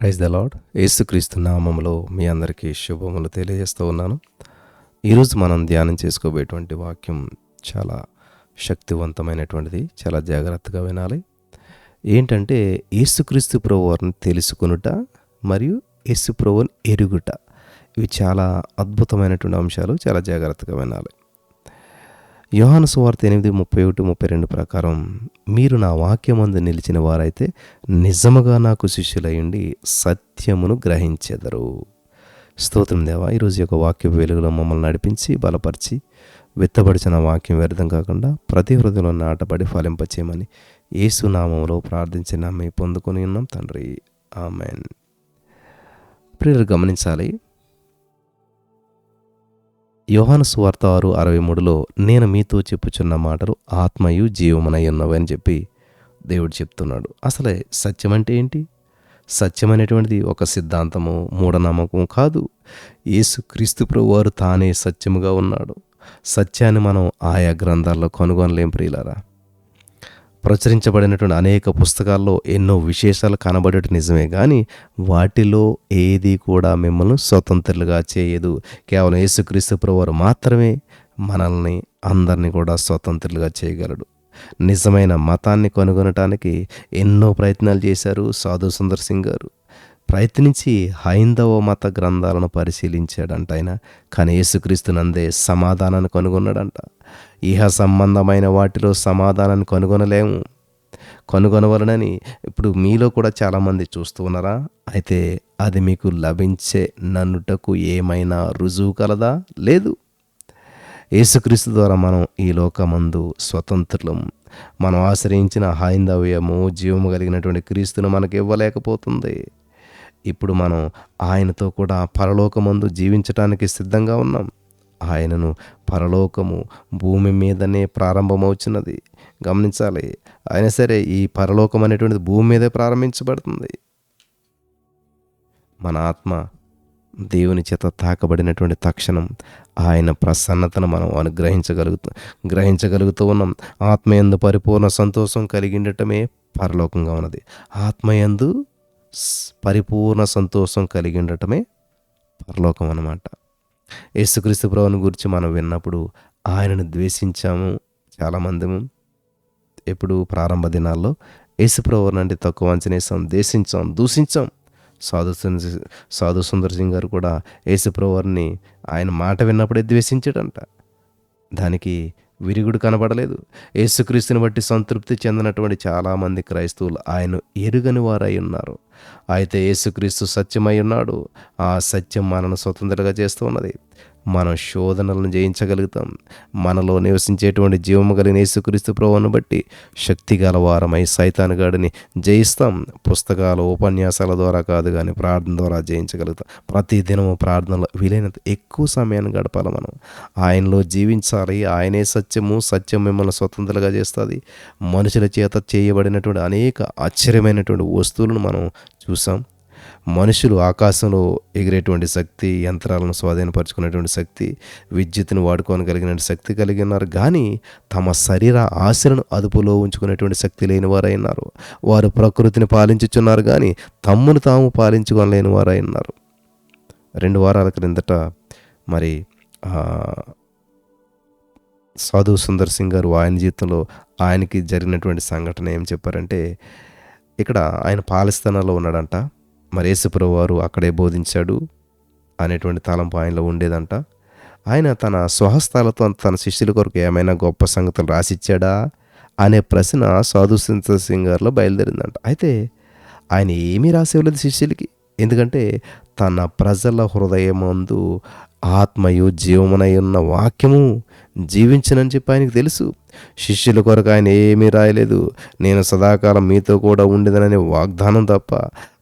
Praise the lord ఏసుక్రీస్తు నామంలో మీ అందరికీ శుభములు తెలియజేస్తూ ఉన్నాను. ఈరోజు మనం ధ్యానం చేసుకోబోయేటువంటి వాక్యం చాలా శక్తివంతమైనటువంటిది చాలా జాగ్రత్తగా వినాలి. ఏంటంటే యేసుక్రీస్తు ప్రభువారిని తెలుసుకునుట మరియు యేసు ప్రభుని ఎరుగుట. ఇవి చాలా అద్భుతమైనటువంటి అంశాలు చాలా జాగ్రత్తగా వినాలి. యోహాను సువార్త ఎనిమిది ముప్పై ఒకటి ముప్పై రెండు ప్రకారం మీరు నా వాక్యమందు నిలిచిన వారైతే నిజముగా నాకు శిష్యులయ్యండి సత్యమును గ్రహించెదరు. స్తోత్రం దేవా ఈరోజు యొక్క వాక్య వెలుగులో మమ్మల్ని నడిపించి బలపరిచి విత్తబడిచిన వాక్యం వ్యర్థం కాకుండా ప్రతి హృదయంలో నాటబడి ఫలింపచేయమని ఏసునామంలో ప్రార్థించిన మీ పొందుకొని ఉన్నాం తండ్రి. ఆమెన్. ప్రియులు గమనించాలి యోహాను సువార్త ఆరు అరవై మూడులో నేను మీతో చెప్పుచున్న మాటలు ఆత్మయు జీవమునై ఉన్నవి అని చెప్పి దేవుడు చెప్తున్నాడు. అసలే సత్యం అంటే ఏంటి? సత్యం అనేటువంటిది ఒక సిద్ధాంతము మూఢనమ్మకం కాదు. యేసుక్రీస్తు ప్రభు వారు తానే సత్యముగా ఉన్నాడు. సత్యాన్ని మనం ఆయా గ్రంథాల్లో కనుగొనలేం ప్రియులరా? ప్రచురించబడినటువంటి అనేక పుస్తకాల్లో ఎన్నో విశేషాలు కనబడేటి నిజమే కానీ వాటిలో ఏది కూడా మిమ్మల్ని స్వతంత్రులుగా చేయదు. కేవలం యేసుక్రీస్తు ప్రభువారు మాత్రమే మనల్ని అందరినీ కూడా స్వతంత్రులుగా చేయగలడు. నిజమైన మతాన్ని కనుగొనటానికి ఎన్నో ప్రయత్నాలు చేశారు సాధు సుందర్ సింగ్ గారు. ప్రయత్నించి హైందవ మత గ్రంథాలను పరిశీలించాడంట ఆయన కానీ యేసుక్రీస్తు నందే సమాధానాన్ని కనుగొన్నాడంట. ఇహ సంబంధమైన వాటిలో సమాధానాన్ని కనుగొనలేము. కనుగొనవలనని ఇప్పుడు మీలో కూడా చాలామంది చూస్తూ ఉన్నారా? అయితే అది మీకు లభించే నన్నుటకు ఏమైనా రుజువు కలదా? లేదు. యేసుక్రీస్తు ద్వారా మనం ఈ లోకమందు స్వతంత్రులం. మనం ఆశ్రయించిన హైందవ్యము జీవము కలిగినటువంటి క్రీస్తును మనకు ఇవ్వలేకపోతుంది ఇప్పుడు మనం ఆయనతో కూడా పరలోకమందు జీవించటానికి సిద్ధంగా ఉన్నాం. ఆయనను పరలోకము భూమి మీదనే ప్రారంభమవుచున్నది. గమనించాలి అయినా సరే ఈ పరలోకం అనేటువంటిది భూమి మీదే ప్రారంభించబడుతుంది. మన ఆత్మ దేవుని చేత తాకబడినటువంటి తక్షణం ఆయన ప్రసన్నతను మనం అనుగ్రహించగలుగుతూ గ్రహించగలుగుతూ ఉన్నాం. ఆత్మయందు పరిపూర్ణ సంతోషం కలిగిండటమే పరలోకంగా ఉన్నది. ఆత్మయందు పరిపూర్ణ సంతోషం కలిగి ఉండటమే పరలోకం అన్నమాట. యేసుక్రీస్తు ప్రభుని గురించి మనం విన్నప్పుడు ఆయనను ద్వేషించాము చాలామంది ఎప్పుడు ప్రారంభ దినాల్లో యేసుప్రభు అంటే తక్కువ అంచనేసాం దేశించాం దూషించాం. సాధు సాధు సుందర్ సింగ్ గారు కూడా యేసుప్రభుని ఆయన మాట విన్నప్పుడే ద్వేషించాడంట. దానికి విరుగుడు కనబడలేదు. యేసుక్రీస్తుని బట్టి సంతృప్తి చెందినటువంటి చాలామంది క్రైస్తవులు ఆయన ఎరుగని వారై ఉన్నారు. అయితే యేసుక్రీస్తు సత్యమై ఉన్నాడు. ఆ సత్యం మనను స్వతంత్రంగా చేస్తూ ఉన్నది. మనం శోధనలను జయించగలుగుతాం. మనలో నివసించేటువంటి జీవము కలిగిన యేసుక్రీస్తు ప్రభువును బట్టి శక్తి గలవారమై సైతానుగాడిని జయిస్తాం. పుస్తకాలు ఉపన్యాసాల ద్వారా కాదు కానీ ప్రార్థన ద్వారా జయించగలుగుతాం. ప్రతి దినము ప్రార్థనలో వీలైనంత ఎక్కువ సమయాన్ని గడపాలి మనం. ఆయనలో జీవించాలి. ఆయనే సత్యము సత్యం మిమ్మల్ని స్వతంత్రంగా చేస్తుంది. మనుషుల చేత చేయబడినటువంటి అనేక ఆశ్చర్యమైనటువంటి వస్తువులను మనం చూసాం. మనుషులు ఆకాశంలో ఎగిరేటువంటి శక్తి యంత్రాలను స్వాధీనపరచుకునేటువంటి శక్తి విద్యుత్తును వాడుకోగలిగిన శక్తి కలిగి ఉన్నారు. కానీ తమ శరీర ఆశలను అదుపులో ఉంచుకునేటువంటి శక్తి లేని వారైనారు వారు ప్రకృతిని పాలించుచున్నారు కానీ తమ్మును తాము పాలించుకోలేని వారై ఉన్నారు. రెండు వారాల క్రిందట మరి సాధు సుందర్ సింగ్ గారు ఆయన జీవితంలో ఆయనకి జరిగినటువంటి సంఘటన ఏం చెప్పారంటే ఇక్కడ ఆయన పాలిస్తానాలో ఉన్నాడంట. మరి యేసుప్రభు వారు అక్కడే బోధించాడు అనేటువంటి తాళంపు ఆయనలో ఉండేదంట. ఆయన తన స్వహస్తాలతో తన శిష్యుల కొరకు ఏమైనా గొప్ప సంగతులు రాసిచ్చాడా అనే ప్రశ్న సాధు సింగ్ గారిలో బయలుదేరిందంట. అయితే ఆయన ఏమీ రాసేవలేదు శిష్యులకి. ఎందుకంటే తన ప్రజల హృదయమందు ఆత్మయు జీవమునై ఉన్న వాక్యము జీవించనని చెప్పి ఆయనకు తెలుసు. శిష్యుల కొరకు ఆయన ఏమీ రాయలేదు. నేను సదాకాలం మీతో కూడా ఉండేదననే వాగ్దానం తప్ప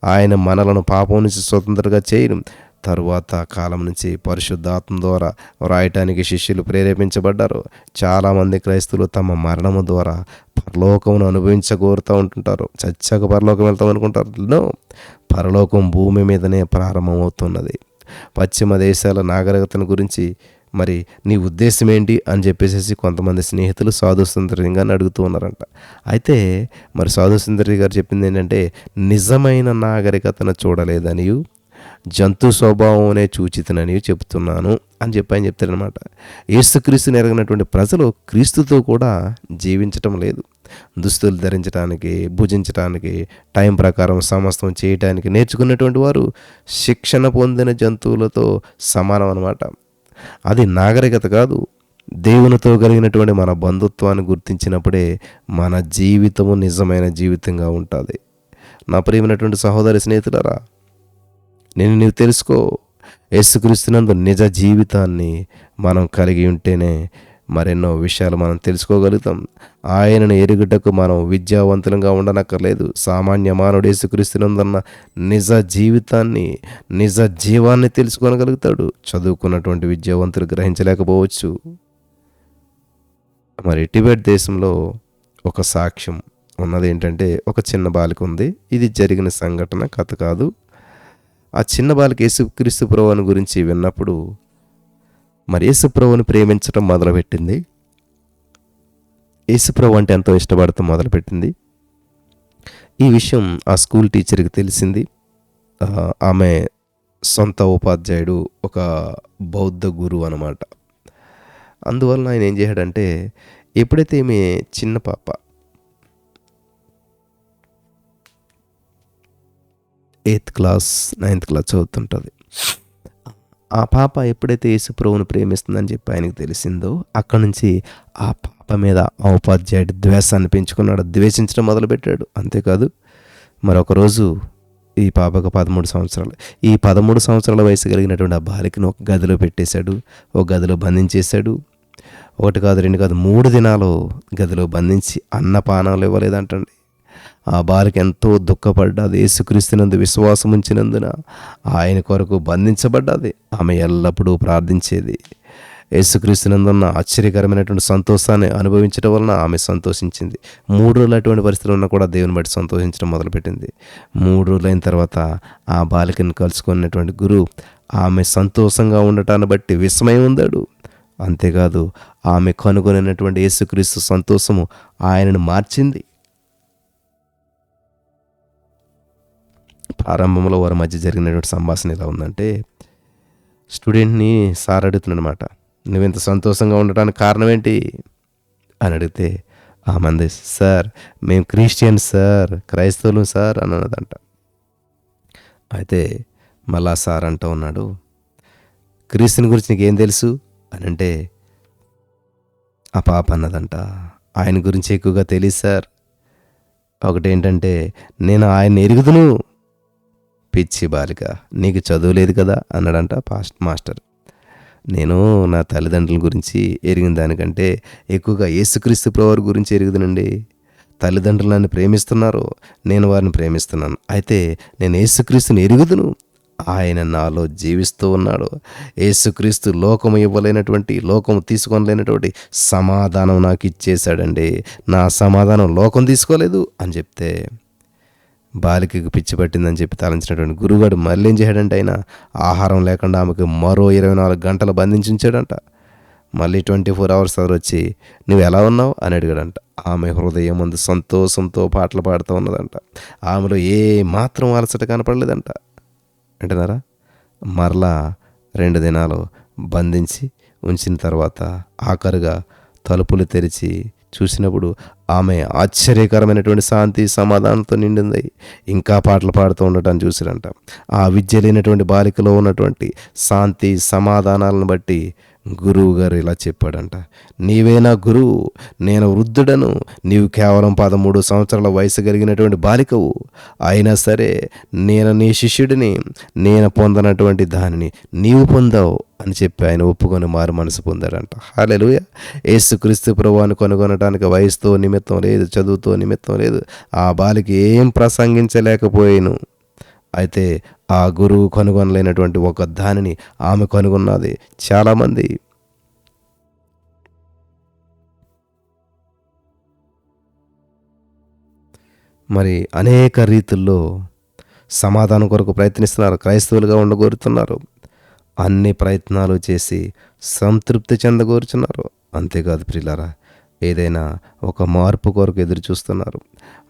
ఆయన మనలను పాపం నుంచి స్వతంత్రంగా చేయడం తరువాత కాలం నుంచి పరిశుద్ధాత్మ ద్వారా వ్రాయటానికి శిష్యులు ప్రేరేపించబడ్డారు. చాలామంది క్రైస్తువులు తమ మరణము ద్వారా పరలోకమును అనుభవించగోరుతూ ఉంటుంటారు. చచ్చక పరలోకం వెళ్తాం అనుకుంటారు. పరలోకం భూమి మీదనే ప్రారంభమవుతున్నది. పశ్చిమ దేశాల నాగరికతను గురించి మరి నీ ఉద్దేశం ఏంటి అని చెప్పేసి కొంతమంది స్నేహితులు సాధు సుందరి గారిని అడుగుతూ ఉన్నారంట. అయితే మరి సాధు సుందరి గారు చెప్పింది ఏంటంటే నిజమైన నాగరికతను చూడలేదనియు జంతు స్వభావమే చూచితనని చెప్తున్నాను అని చెప్పి ఆయన చెప్తారనమాట యేసుక్రీస్తుని ఎరగినటువంటి ప్రజలు క్రీస్తుతో కూడా జీవించటం లేదు. దుస్తులు ధరించడానికి భుజించడానికి టైం ప్రకారం సమస్తం చేయటానికి నేర్చుకున్నటువంటి వారు శిక్షణ పొందిన జంతువులతో సమానం అనమాట అది నాగరికత కాదు. దేవునితో కలిగినటువంటి మన బంధుత్వాన్ని గుర్తించినప్పుడే మన జీవితము నిజమైన జీవితంగా ఉంటుంది. నా ప్రియమైనటువంటి సహోదరి స్నేహితులరా నేను నీవు తెలుసుకో యేసుక్రీస్తునందు నిజ జీవితాన్ని మనం కలిగి ఉంటేనే మరెన్నో విషయాలు మనం తెలుసుకోగలుగుతాం. ఆయనను ఎరుగుటకు మనం విద్యావంతులంగా ఉండనక్కర్లేదు. సామాన్య మానవుడు యేసుక్రీస్తునందన్న నిజ జీవితాన్ని నిజ జీవాన్ని తెలుసుకోగలుగుతాడు. చదువుకున్నటువంటి విద్యావంతులు గ్రహించలేకపోవచ్చు. మరి టిబెట్ దేశంలో ఒక సాక్ష్యం ఉన్నది ఏంటంటే ఒక చిన్న బాలిక ఉంది. ఇది జరిగిన సంఘటన కథ కాదు. ఆ చిన్న బాలిక యేసుక్రీస్తు ప్రభువుని గురించి విన్నప్పుడు మరి యేసుప్రభుని ప్రేమించడం మొదలుపెట్టింది. యేసుప్రభు అంటే ఎంతో ఇష్టపడటం మొదలుపెట్టింది. ఈ విషయం ఆ స్కూల్ టీచర్కి తెలిసింది. ఆమె సొంత ఉపాధ్యాయుడు ఒక బౌద్ధ గురువు అనమాట అందువలన ఆయన ఏం చేశాడంటే ఎప్పుడైతే ఈమె చిన్న పాప ఎయిత్ క్లాస్ నైన్త్ క్లాస్ చదువుతుంటుంది ఆ పాప ఎప్పుడైతే యేసుప్రభువును ప్రేమిస్తుందని చెప్పి ఆయనకు తెలిసిందో అక్కడి నుంచి ఆ పాప మీద ఆ ఉపాధ్యాయుడు ద్వేషాన్ని పెంచుకున్నాడు ద్వేషించడం మొదలుపెట్టాడు. అంతేకాదు మరొక రోజు ఈ పాపకు పదమూడు సంవత్సరాలు ఈ పదమూడు సంవత్సరాల వయసు కలిగినటువంటి ఆ బాలికను ఒక గదిలో పెట్టేశాడు ఒక గదిలో బంధించేశాడు. ఒకటి కాదు రెండు కాదు మూడు దినాలు గదిలో బంధించి అన్నపానాలు ఇవ్వలేదంటండి. ఆ బాలిక ఎంతో దుఃఖపడ్డది యేసుక్రీస్తునందు విశ్వాసం ఉంచినందున ఆయన కొరకు బంధించబడ్డది. ఆమె ఎల్లప్పుడూ ప్రార్థించేది. యేసుక్రీస్తునందున్న ఆశ్చర్యకరమైనటువంటి సంతోషాన్ని అనుభవించడం వలన ఆమె సంతోషించింది. మూడు రోజులు అటువంటి పరిస్థితులు ఉన్నా కూడా దేవుని బట్టి సంతోషించడం మొదలుపెట్టింది. మూడు రోజులైన తర్వాత ఆ బాలికను కలుసుకున్నటువంటి గురువు ఆమె సంతోషంగా ఉండటాన్ని బట్టి విస్మయం ఉందాడు. అంతేకాదు ఆమె కనుగొనినటువంటి యేసుక్రీస్తు సంతోషము ఆయనను మార్చింది. ప్రారంభంలో వారి మధ్య జరిగినటువంటి సంభాషణ ఎలా ఉందంటే స్టూడెంట్ని సార్ అడుగుతున్నాడు అనమాట నువ్వింత సంతోషంగా ఉండటానికి కారణం ఏంటి? అని అడిగితే ఆ మంది సార్ మేము క్రిస్టియన్ సార్ క్రైస్తవులు సార్ అని అన్నదంట. అయితే మళ్ళా సార్ అంటూ ఉన్నాడు క్రీస్తుని గురించి నీకేం తెలుసు? అని అంటే ఆ పాప అన్నదంట. ఆయన గురించి ఎక్కువగా తెలియదు సార్. ఒకటేంటంటే నేను ఆయన ఎరుగుదును. పిచ్చి బాలిక. నీకు చదువు లేదు కదా అన్నాడంట పాస్ట్ మాస్టర్. నేను నా తల్లిదండ్రుల గురించి ఎరిగిన దానికంటే ఎక్కువగా యేసుక్రీస్తు ప్రవర్ గురించి ఎరుగుదనండి. తల్లిదండ్రులు నన్ను ప్రేమిస్తున్నారు. నేను వారిని ప్రేమిస్తున్నాను. అయితే నేను యేసుక్రీస్తుని ఎరుగుదును. ఆయన నాలో జీవిస్తూ ఉన్నాడు. యేసుక్రీస్తు లోకము ఇవ్వలేనటువంటి లోకము తీసుకోలేనటువంటి సమాధానం నాకు ఇచ్చేశాడండి. నా సమాధానం లోకం తీసుకోలేదు అని చెప్తే బాలికకు పిచ్చి పట్టిందని చెప్పి తలంచినటువంటి గురుగాడు మళ్ళీ ఏం చేయడంటే ఆయన ఆహారం లేకుండా ఆమెకు మరో ఇరవై నాలుగు గంటలు బంధించి ఉంచాడంట. మళ్ళీ ట్వంటీ ఫోర్ అవర్స్ తర్వాత వచ్చి నువ్వు ఎలా ఉన్నావు? అని అడిగాడంట. ఆమె హృదయం ముందు సంతోషంతో పాటలు పాడుతూ ఉన్నదంట. ఆమెలో ఏ మాత్రం అలసట కనపడలేదంట. అంటున్నారా మరలా రెండు దినాలు బంధించి ఉంచిన తర్వాత ఆఖరుగా తలుపులు తెరిచి చూసినప్పుడు ఆమె ఆశ్చర్యకరమైనటువంటి శాంతి సమాధానంతో నిండింది. ఇంకా పాటలు పాడుతూ ఉండటాన్ని చూసిరంట. ఆ విద్య లేనటువంటి బాలికలో ఉన్నటువంటి శాంతి సమాధానాలను బట్టి గురువు గారు ఇలా చెప్పాడంట నీవే నా గురువు? నేను వృద్ధుడను. నీవు కేవలం పదమూడు సంవత్సరాల వయసు కలిగినటువంటి బాలికవు. అయినా సరే నేను నీ శిష్యుడిని నేను పొందనటువంటి దానిని నీవు పొందావు అని చెప్పి ఆయన ఒప్పుకొని మారు మనసు పొందాడంట. హాలెలుయ. యేసుక్రీస్తు ప్రభువాన్ని కొనుగొనడానికి వయసుతో నిమిత్తం లేదు చదువుతో నిమిత్తం లేదు. ఆ బాలిక ఏం ప్రసంగించలేకపోయాను. అయితే ఆ గురువు కనుగొనలేనటువంటి ఒక దానిని ఆమె కనుగొన్నది. చాలామంది మరి అనేక రీతుల్లో సమాధానం కొరకు ప్రయత్నిస్తున్నారు. క్రైస్తవులుగా ఉండగోరుతున్నారు. అన్ని ప్రయత్నాలు చేసి సంతృప్తి చెందగోరుచున్నారు. అంతేకాదు ప్రిలారా ఏదైనా ఒక మార్పు కొరకు ఎదురు చూస్తున్నారు.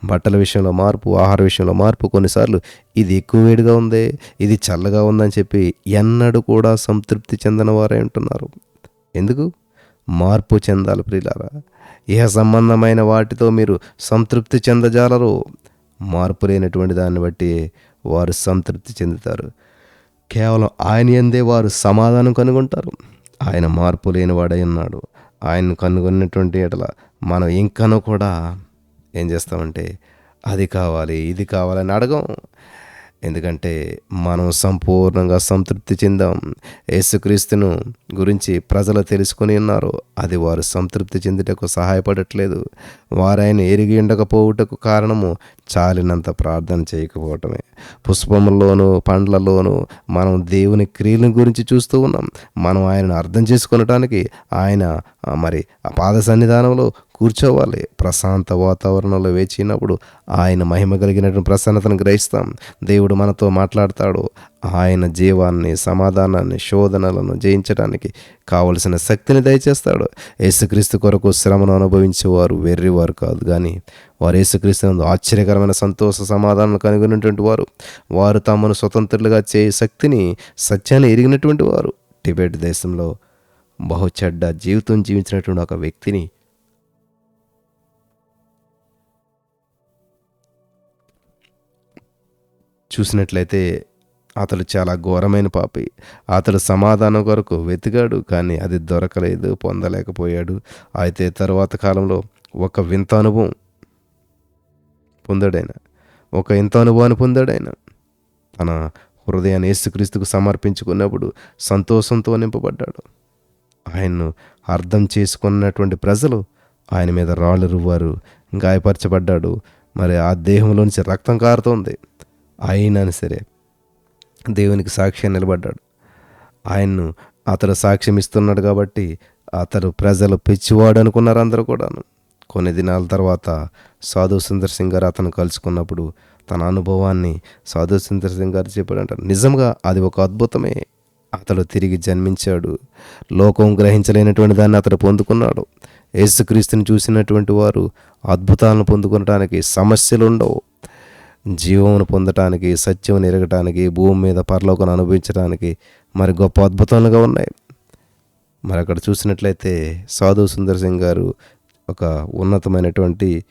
బట్టల విషయంలో మార్పు ఆహార విషయంలో మార్పు కొన్నిసార్లు ఇది ఎక్కువ వేడిగా ఉంది ఇది చల్లగా ఉందని చెప్పి ఎన్నడూ కూడా సంతృప్తి చెందని వారే ఉంటున్నారు. ఎందుకు? మార్పు చెందాలి ప్రియులారా. ఇహ సంబంధమైన వాటితో మీరు సంతృప్తి చెందజాలరు. మార్పు లేనటువంటి దాన్ని బట్టి వారు సంతృప్తి చెందుతారు. కేవలం ఆయన ఎందే వారు సమాధానం కనుగొంటారు. ఆయన మార్పు లేనివాడై ఉన్నాడు. ఆయన కనుగొన్నటువంటి ఎడల మనం ఇంకనూ కూడా ఏం చేస్తామంటే అది కావాలి ఇది కావాలని అడగం. ఎందుకంటే మనం సంపూర్ణంగా సంతృప్తి చెందాం. యేసుక్రీస్తును గురించి ప్రజలు తెలుసుకొని ఉన్నారు. అది వారు సంతృప్తి చెందుటకు సహాయపడట్లేదు. వారాయన ఎరిగి ఉండకపోవుటకు కారణము చాలినంత ప్రార్థన చేయకపోవటమే. పుష్పముల్లోనూ పండ్లలోనూ మనం దేవుని క్రియలను గురించి చూస్తూ ఉన్నాం. మనం ఆయనను అర్థం చేసుకునటానికి ఆయన మరి ఆ పాద సన్నిధానంలో కూర్చోవాలి. ప్రశాంత వాతావరణంలో వేచినప్పుడు ఆయన మహిమ కలిగినటువంటి ప్రసన్నతను గ్రహిస్తాం. దేవుడు మనతో మాట్లాడతాడు. ఆయన జీవాన్ని సమాధానాన్ని శోధనలను జయించడానికి కావలసిన శక్తిని దయచేస్తాడు. యేసుక్రీస్తు కొరకు శ్రమను అనుభవించేవారు వెర్రివారు కాదు కానీ వారు యేసుక్రీస్తు ఆశ్చర్యకరమైన సంతోష సమాధానం కనుగొనేటువంటి వారు. వారు తమను స్వతంత్రులుగా చేయ శక్తిని సత్యాన్ని ఎరిగినటువంటి వారు. టిబెట్ దేశంలో బహు చెడ్డ జీవితం జీవించినటువంటి ఒక వ్యక్తిని చూసినట్లయితే అతడు చాలా ఘోరమైన పాపి. అతడు సమాధానం కొరకు వెతికాడు కానీ అది దొరకలేదు పొందలేకపోయాడు. అయితే తరువాత కాలంలో ఒక వింత అనుభవం పొందాడాయన ఒక ఇంత అనుభవాన్ని పొందాడైన. తన హృదయాన్ని యేసుక్రీస్తుకు సమర్పించుకున్నప్పుడు సంతోషంతో నింపబడ్డాడు. ఆయన్ను అర్థం చేసుకున్నటువంటి ప్రజలు ఆయన మీద రాళ్ళు రువ్వారు గాయపరచబడ్డాడు. మరి ఆ దేహంలోంచి రక్తం కారుతోంది. అయినా సరే దేవునికి సాక్ష్యం నిలబడ్డాడు. ఆయన్ను అతడు సాక్ష్యం ఇస్తున్నాడు కాబట్టి అతడు ప్రజలు పిచ్చివాడు అనుకున్నారు అందరూ కూడాను. కొన్ని దినాల తర్వాత సాధు సుందర్ సింగ్ గారు అతను కలుసుకున్నప్పుడు తన అనుభవాన్ని సాధు సుందర్ సింగ్ గారు చెప్పాడంట నిజంగా అది ఒక అద్భుతమే. అతడు తిరిగి జన్మించాడు. లోకం గ్రహించలేనటువంటి దాన్ని అతడు పొందుకున్నాడు. యేసుక్రీస్తుని చూసినటువంటి వారు అద్భుతాలను పొందుకోవటానికి సమస్యలు ఉండవు జీవమును పొందటానికి సత్యం ఎరగటానికి భూమి మీద పరలోకను అనుభవించడానికి మరి గొప్ప అద్భుతాలుగా ఉన్నాయి. మరి అక్కడ చూసినట్లయితే సాధు సుందర్ సింగ్ గారు ఒక ఉన్నతమైనటువంటి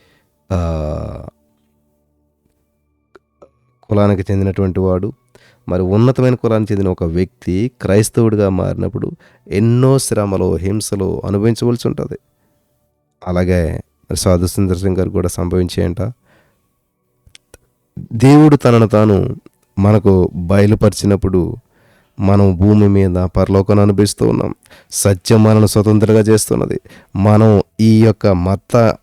కులానికి చెందినటువంటి వాడు. మరి ఉన్నతమైన కులానికి చెందిన ఒక వ్యక్తి క్రైస్తవుడిగా మారినప్పుడు ఎన్నో శ్రమలు హింసలు అనుభవించవలసి ఉంటుంది. అలాగే మరి సాధు సుందర్ సింగ్ గారు కూడా సంభవించేయంట. దేవుడు తనను తాను మనకు బయలుపరిచినప్పుడు మనం భూమి మీద పరలోకం అనిపిస్తూ ఉన్నాం. సత్యం మనను స్వతంత్రంగా చేస్తున్నది. మనం ఈ యొక్క మత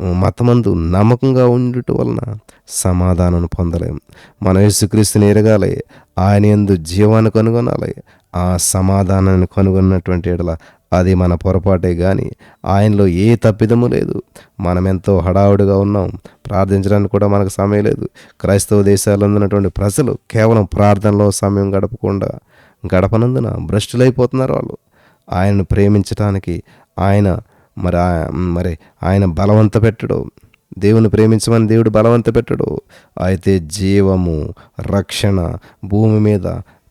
మతమందు నమ్మకంగా ఉండుట వలన సమాధానం పొందలేం. మన యేసుక్రీస్తుని ఎరగాలి. ఆయన ఎందు జీవాన్ని కనుగొనాలి. ఆ సమాధానాన్ని కనుగొన్నటువంటి ఎడల అది మన పొరపాటే కానీ ఆయనలో ఏ తప్పిదము లేదు. మనం ఎంతో హడావుడిగా ఉన్నాం. ప్రార్థించడానికి కూడా మనకు సమయం లేదు. క్రైస్తవ దేశాల్లో ఉన్నటువంటి ప్రజలు కేవలం ప్రార్థనలో సమయం గడపకుండా గడపనందున భ్రష్టులైపోతున్నారు వాళ్ళు. ఆయనను ప్రేమించటానికి ఆయన మరి ఆ- మరి ఆయన బలవంత పెట్టడు దేవుని ప్రేమించమని దేవుడు బలవంత పెట్టడు అయితే జీవము రక్షణ భూమి మీద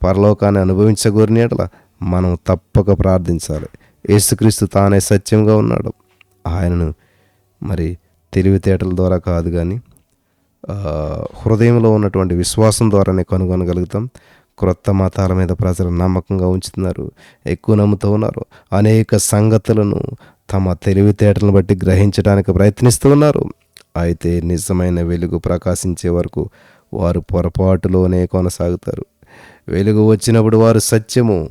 పరలోకాన్ని అనుభవించగోరినేటలా మనం తప్పక ప్రార్థించాలి. యేసుక్రీస్తు తానే సత్యంగా ఉన్నాడు. ఆయనను మరి తెలివితేటల ద్వారా కాదు కానీ హృదయంలో ఉన్నటువంటి విశ్వాసం ద్వారానే కనుగొనగలుగుతాం. క్రొత్త మతాల మీద ప్రజలు నమ్మకంగా ఉంచుతున్నారు ఎక్కువ నమ్ముతూ ఉన్నారు. అనేక సంగతులను తమ తెలివితేటలను బట్టి గ్రహించడానికి ప్రయత్నిస్తూ ఉన్నారు. అయితే నిజమైన వెలుగు ప్రకాశించే వరకు వారు పొరపాటులోనే కొనసాగుతారు. వెలుగు వచ్చినప్పుడు వారు సత్యము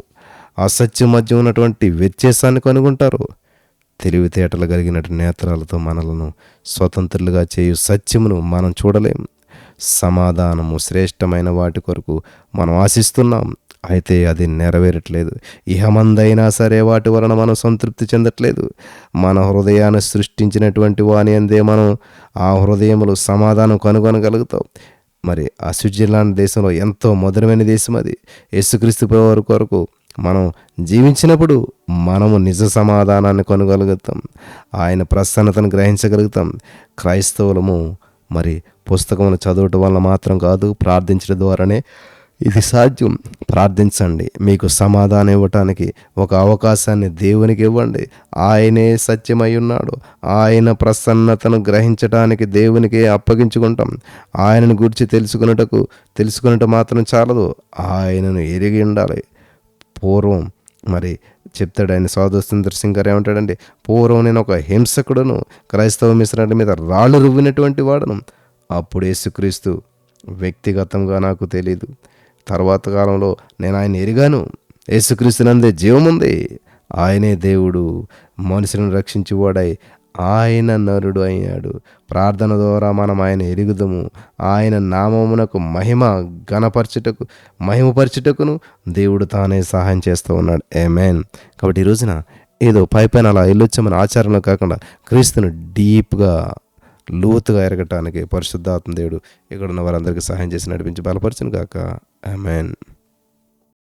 అసత్యం మధ్య ఉన్నటువంటి వ్యత్యాసాన్ని కనుగొంటారు. తెలివితేటలు కలిగిన నేత్రాలతో మనలను స్వతంత్రులుగా చేయు సత్యమును మనం చూడలేం. సమాధానము శ్రేష్టమైన వాటి కొరకు మనం ఆశిస్తున్నాం. అయితే అది నెరవేరట్లేదు. ఇహమందైనా సరే వాటి వలన మనం సంతృప్తి చెందట్లేదు. మన హృదయాన్ని సృష్టించినటువంటి వాని అందే మనం ఆ హృదయములు సమాధానం కనుగొనగలుగుతాం. మరి ఆ స్విట్జర్లాండ్ దేశంలో ఎంతో మధురమైన దేశం అది. యేసుక్రీస్తు వారి కొరకు మనం జీవించినప్పుడు మనము నిజ సమాధానాన్ని కొనగలుగుతాం ఆయన ప్రసన్నతను గ్రహించగలుగుతాం. క్రైస్తవులము మరి పుస్తకములు చదవటం వల్ల మాత్రం కాదు ప్రార్థించడం ద్వారానే ఇది సాధ్యం. ప్రార్థించండి. మీకు సమాధానం ఇవ్వటానికి ఒక అవకాశాన్ని దేవునికి ఇవ్వండి. ఆయనే సత్యమై ఉన్నాడు. ఆయన ప్రసన్నతను గ్రహించటానికి దేవునికి అప్పగించుకుంటాం. ఆయనను గురించి తెలుసుకున్నటకు తెలుసుకున్నట్టు మాత్రం చాలదు. ఆయనను ఎరిగి ఉండాలి. పూర్వం. మరి చెప్తాడు ఆయన సోదరు సుందర్ సింగ్ గారు ఏమంటాడండి పూర్వం నేను ఒక హింసకుడును క్రైస్తవ మిశ్రాటి మీద రాళ్ళు రువ్వినటువంటి వాడను. అప్పుడు యేసుక్రీస్తు వ్యక్తిగతంగా నాకు తెలియదు తర్వాత కాలంలో నేను ఆయన ఎరిగాను. యేసుక్రీస్తునందే జీవముంది. ఆయనే దేవుడు. మనుషులను రక్షించేవాడై ఆయన నరుడు అయ్యాడు. ప్రార్థన ద్వారా మనం ఆయన ఎరుగుదము. ఆయన నామమునకు మహిమ ఘనపరచుటకు మహిమపరచుటకును దేవుడు తానే సహాయం చేస్తూ ఉన్నాడు. ఏ మేన్ కాబట్టి ఈ రోజున ఏదో పై పైన అలా ఎల్లొచ్చామని ఆచారంలో కాకుండా క్రీస్తును డీప్గా లోతుగా ఎరగటానికి పరిశుద్ధాత్మ దేవుడు ఇక్కడ ఉన్న వారందరికీ సహాయం చేసి నడిపించి బలపరచును కాక ఆమెన్